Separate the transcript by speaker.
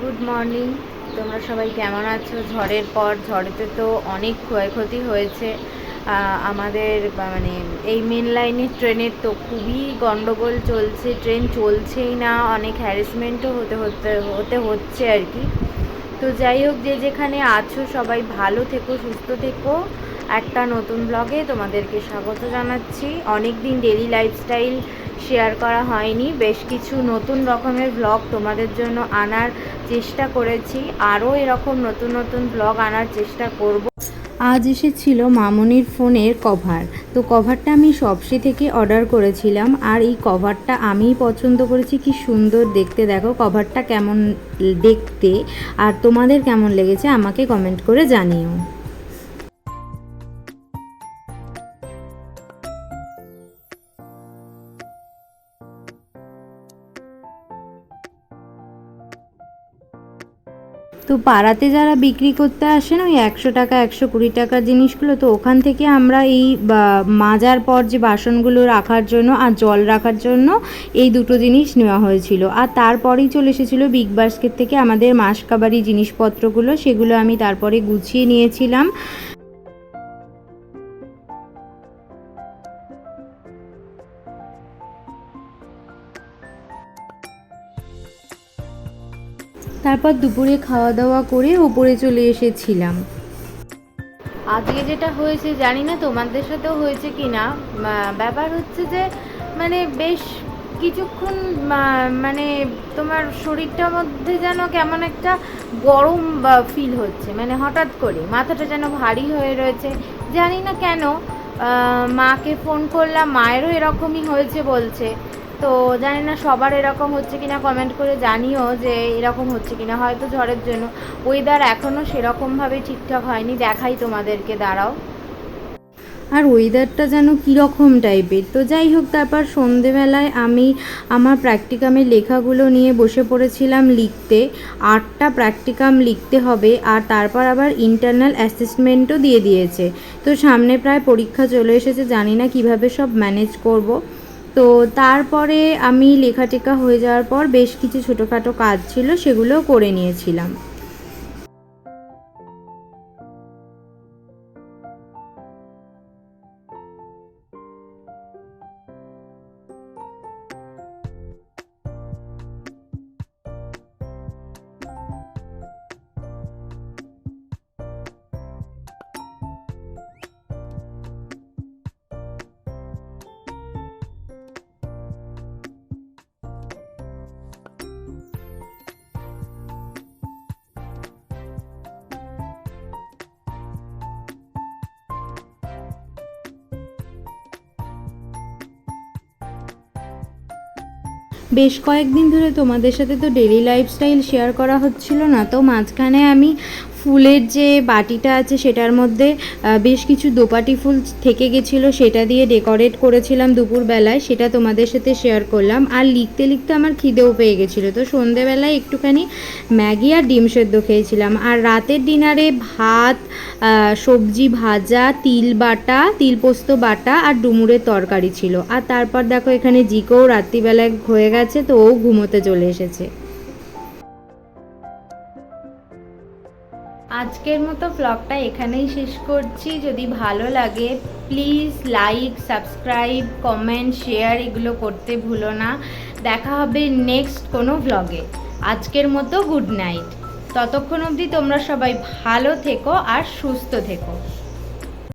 Speaker 1: Good morning. তোমরা সবাই কেমন আছো? ঝড়ের পর ঝড়েতে তো অনেক ক্ষয়ক্ষতি হয়েছে। আমাদের মানে এই মেন লাইনের ট্রেনের তো খুবই গন্ডগোল চলছে। ট্রেন চলছেই না, অনেক হ্যারাসমেন্টও হতে হতে হতে হচ্ছে আর কি। তো যাই হোক, যে যেখানে আছো সবাই ভালো থেকো, সুস্থ থেকো। একটা নতুন ব্লগে তোমাদেরকে স্বাগত জানাচ্ছি। অনেক দিন ডেলি লাইফস্টাইল শেয়ার করা হয়নি। বেশ কিছু নতুন রকমের ব্লগ তোমাদের জন্য আনার চেষ্টা করেছি। আরও এরকম নতুন নতুন ব্লগ আনার চেষ্টা করব। আজ এসেছিল মামনির ফোনের কভার তো কভারটা আমি সবসে থেকে অর্ডার করেছিলাম। আর এই কভারটা আমিই পছন্দ করেছি। কি সুন্দর দেখতে। দেখো কভারটা কেমন দেখতে। আর তোমাদের কেমন লেগেছে আমাকে কমেন্ট করে জানিও। তো পাড়াতে যারা বিক্রি করতে আসেন, ওই একশো টাকা, একশো কুড়ি টাকার জিনিসগুলো, তো ওখান থেকে আমরা এই মাজার পর যে বাসনগুলো রাখার জন্য আর জল রাখার জন্য এই দুটো জিনিস নেওয়া হয়েছিল। আর তারপরেই চলে এসেছিল বিগ বাস্কেট থেকে আমাদের মাসকাবারি জিনিসপত্রগুলো, সেগুলো আমি তারপরে গুছিয়ে নিয়েছিলাম। তারপর দুপুরে খাওয়া দাওয়া করে ওপরে চলে এসেছিলাম। আজকে যেটা হয়েছে জানি না তোমাদের সাথেও হয়েছে কি না ব্যাপার হচ্ছে যে মানে বেশ কিছুক্ষণ মানে তোমার শরীরটার মধ্যে যেন কেমন একটা গরম ফিল হচ্ছে। মানে হঠাৎ করে মাথাটা যেন ভারী হয়ে রয়েছে। জানি না কেন মাকে ফোন করলাম, মায়েরও এরকমই হয়েছে বলছে। তো জানি না সবার এরকম হচ্ছে কিনা কমেন্ট করে জানিও যে এরকম হচ্ছে কিনা। হয়তো ঝড়ের জন্য ওয়েদার এখনও সেরকমভাবে ঠিকঠাক হয়নি, দেখাই তোমাদেরকে, দাঁড়াও। আর ওয়েদারটা যেন কীরকম টাইপের তো যাই হোক, তারপর সন্ধেবেলায় আমি আমার প্র্যাকটিকামের লেখাগুলো নিয়ে বসে পড়েছিলাম লিখতে। আটটা প্র্যাকটিকাম লিখতে হবে, আর তারপর আবার ইন্টারনাল অ্যাসেসমেন্টও দিয়ে দিয়েছে। তো সামনে প্রায় পরীক্ষা চলে এসেছে, জানি না কীভাবে সব ম্যানেজ করব। তো তারপরে আমি লেখাটেখা হয়ে যাওয়ার পর বেশ কিছু ছোটোখাটো কাজ ছিল সেগুলো করে নিয়েছিলাম। বেশ কয়েকদিন ধরে তোমাদের সাথে তো ডেলি লাইফস্টাইল শেয়ার করা হচ্ছিল না, তো মাঝখানে আমি ফুলের যে বাটিটা আছে সেটার মধ্যে বেশ কিছু দোপাটি ফুল থেকে গেছিল, সেটা দিয়ে ডেকোরেট করেছিলাম দুপুরবেলায়, সেটা তোমাদের সাথে শেয়ার করলাম। আর লিখতে লিখতে আমার খিদেও পেয়ে গেছিল। তো সন্ধেবেলায় একটুখানি ম্যাগি আর ডিম সেদ্ধ খেয়েছিলাম। আর রাতের ডিনারে ভাত সবজি ভাজা, তিল বাটা, তিল পোস্ত বাটা আর ডুমুরের তরকারি ছিল। আর তারপর দেখো এখানে জিকেও রাত্রিবেলায় হয়ে গেছে, তো ও ঘুমোতে চলে এসেছে। আজকের মতো ব্লগটা এখানেই শেষ করছি। যদি ভালো লাগে please like subscribe comment share এগুলো করতে ভুলো না। দেখা হবে নেক্সট কোনো ব্লগে আজকের মতো গুড নাইট ততক্ষণ অবধি তোমরা সবাই ভালো থেকো আর সুস্থ থেকো।